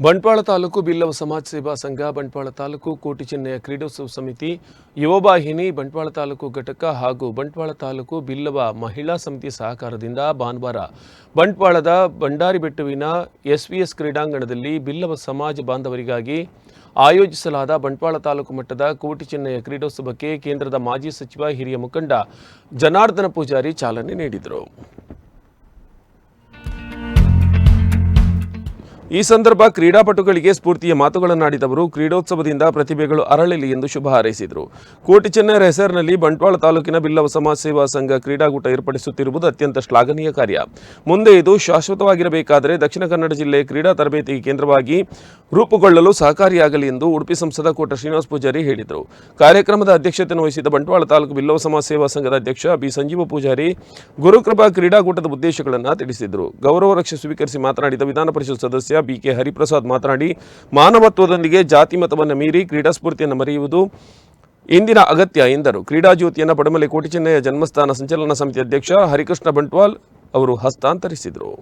ಬಂಟ್ವಾಳ ತಾಲೂಕು ಬಿಲ್ಲವ ಸಮಾಜ ಸೇವಾ ಸಂಘ, ಬಂಟ್ವಾಳ ತಾಲೂಕು ಕೋಟಿ ಚೆನ್ನಯ ಕ್ರೀಡೋತ್ಸವ ಸಮಿತಿ ಯುವವಾಹಿನಿ ಬಂಟ್ವಾಳ ತಾಲೂಕು ಘಟಕ ಹಾಗೂ ಬಂಟ್ವಾಳ ತಾಲೂಕು ಬಿಲ್ಲವ ಮಹಿಳಾ ಸಮಿತಿ ಸಹಕಾರದಿಂದ ಭಾನುವಾರ ಬಂಟ್ವಾಳದ ಬಂಡಾರಿಬೆಟ್ಟುವಿನ ಎಸ್ವಿಎಸ್ ಕ್ರೀಡಾಂಗಣದಲ್ಲಿ ಬಿಲ್ಲವ ಸಮಾಜ ಬಾಂಧವರಿಗಾಗಿ ಆಯೋಜಿಸಲಾದ ಬಂಟ್ವಾಳ ತಾಲೂಕು ಮಟ್ಟದ ಕೋಟಿ ಚೆನ್ನಯ ಕ್ರೀಡೋತ್ಸವಕ್ಕೆ ಕೇಂದ್ರದ ಮಾಜಿ ಸಚಿವ ಹಿರಿಯ ಮುಖಂಡ ಜನಾರ್ದನ ಪೂಜಾರಿ ಚಾಲನೆ ನೀಡಿದರು. ಈ ಸಂದರ್ಭ ಕ್ರೀಡಾಪಟುಗಳಿಗೆ ಸ್ಫೂರ್ತಿಯ ಮಾತುಗಳನ್ನಾಡಿದವರು ಕ್ರೀಡೋತ್ಸವದಿಂದ ಪ್ರತಿಭೆಗಳು ಅರಳಲಿ ಎಂದು ಶುಭ ಹಾರೈಸಿದರು. ಕೋಟಿ ಚೆನ್ನೈರ ಹೆಸರಿನಲ್ಲಿ ಬಂಟ್ವಾಳ ತಾಲೂಕಿನ ಬಿಲ್ಲವ ಸಮಾಜ ಸೇವಾ ಸಂಘ ಕ್ರೀಡಾಕೂಟ ಏರ್ಪಡಿಸುತ್ತಿರುವುದು ಅತ್ಯಂತ ಶ್ಲಾಘನೀಯ ಕಾರ್ಯ. ಮುಂದೆ ಇದು ಶಾಶ್ವತವಾಗಿರಬೇಕಾದರೆ ದಕ್ಷಿಣ ಕನ್ನಡ ಜಿಲ್ಲೆ ಕ್ರೀಡಾ ತರಬೇತಿ ಕೇಂದ್ರವಾಗಿ ರೂಪುಗೊಳ್ಳಲು ಸಹಕಾರಿಯಾಗಲಿ ಎಂದು ಉಡುಪಿ ಸಂಸದ ಕೋಟ ಶ್ರೀನಿವಾಸ ಪೂಜಾರಿ ಹೇಳಿದರು. ಕಾರ್ಯಕ್ರಮದ ಅಧ್ಯಕ್ಷತೆಯನ್ನು ವಹಿಸಿದ ಬಂಟ್ವಾಳ ತಾಲೂಕು ಬಿಲ್ಲವ ಸಮಾಜ ಸೇವಾ ಸಂಘದ ಅಧ್ಯಕ್ಷ ಬಿ ಸಂಜೀವ ಪೂಜಾರಿ ಗುರುಕೃಪಾ ಕ್ರೀಡಾಕೂಟದ ಉದ್ದೇಶಗಳನ್ನು ತಿಳಿಸಿದರು. ಗೌರವ ರಕ್ಷೆ ಸ್ವೀಕರಿಸಿ ಮಾತನಾಡಿದ ವಿಧಾನ ಪರಿಷತ್ ಸದಸ್ಯ ಬಿಕೆ ಹರಿಪ್ರಸಾದ್ ಮಾತನಾಡಿ, ಮಾನವತ್ವದೊಂದಿಗೆ ಜಾತಿ ಮತವನ್ನು ಮೀರಿ ಕ್ರೀಡಾ ಸ್ಫೂರ್ತಿಯನ್ನು ಮರೆಯುವುದು ಇಂದಿನ ಅಗತ್ಯ ಎಂದರು. ಕ್ರೀಡಾ ಜ್ಯೋತಿಯನ್ನು ಪಡಮಲೆ ಕೋಟಿ ಚೆನ್ನಯ್ಯ ಜನ್ಮಸ್ಥಾನ ಸಂಚಲನ ಸಮಿತಿ ಅಧ್ಯಕ್ಷ ಹರಿಕೃಷ್ಣ ಬಂಟ್ವಾಲ್ ಅವರು ಹಸ್ತಾಂತರಿಸಿದರು.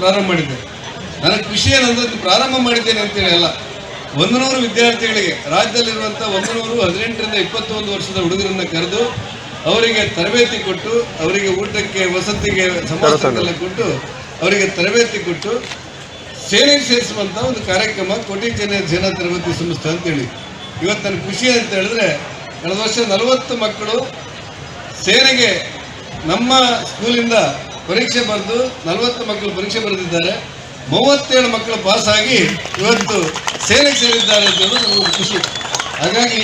ಪ್ರಾರಂಭ ಮಾಡಿದ್ದೆ. ನನಗೆ ಖುಷಿ ಏನಂದ್ರೆ ಪ್ರಾರಂಭ ಮಾಡಿದ್ದೇನೆ ಅಂತೇಳಿ ಅಲ್ಲ. ಒಂದು ವಿದ್ಯಾರ್ಥಿಗಳಿಗೆ ರಾಜ್ಯದಲ್ಲಿರುವಂಥ ಒಂದು ಹದಿನೆಂಟರಿಂದ ಇಪ್ಪತ್ತೊಂದು ವರ್ಷದ ಹುಡುಗರನ್ನ ಕರೆದು ಅವರಿಗೆ ತರಬೇತಿ ಕೊಟ್ಟು, ಅವರಿಗೆ ಊಟಕ್ಕೆ, ವಸತಿಗೆ ಸಮಾಸಕ್ಕೆಲ್ಲ ಕೊಟ್ಟು, ಅವರಿಗೆ ತರಬೇತಿ ಕೊಟ್ಟು, ಸೇನೆ ಸೇರಿಸುವಂಥ ಒಂದು ಕಾರ್ಯಕ್ರಮ ಕೋಟಿ ಜನ ಜನ ತರಬೇತಿ ಸಂಸ್ಥೆ ಅಂತೇಳಿ. ಇವತ್ತು ನನ್ನ ಖುಷಿ ಅಂತ ಹೇಳಿದ್ರೆ, ಕಳೆದ ವರ್ಷ ನಲವತ್ತು ಮಕ್ಕಳು ಸೇನೆಗೆ ನಮ್ಮ ಸ್ಕೂಲಿಂದ ಪರೀಕ್ಷೆ ಬರೆದು ನಲವತ್ತು ಮಕ್ಕಳು ಪರೀಕ್ಷೆ ಬರೆದಿದ್ದಾರೆ. ಮೂವತ್ತೇಳು ಮಕ್ಕಳು ಪಾಸ್ ಆಗಿ ಇವತ್ತು ಸೇನೆಗೆ ಸೇರಿದ್ದಾರೆ ಅಂತ ನಮಗೆ ಖುಷಿ. ಹಾಗಾಗಿ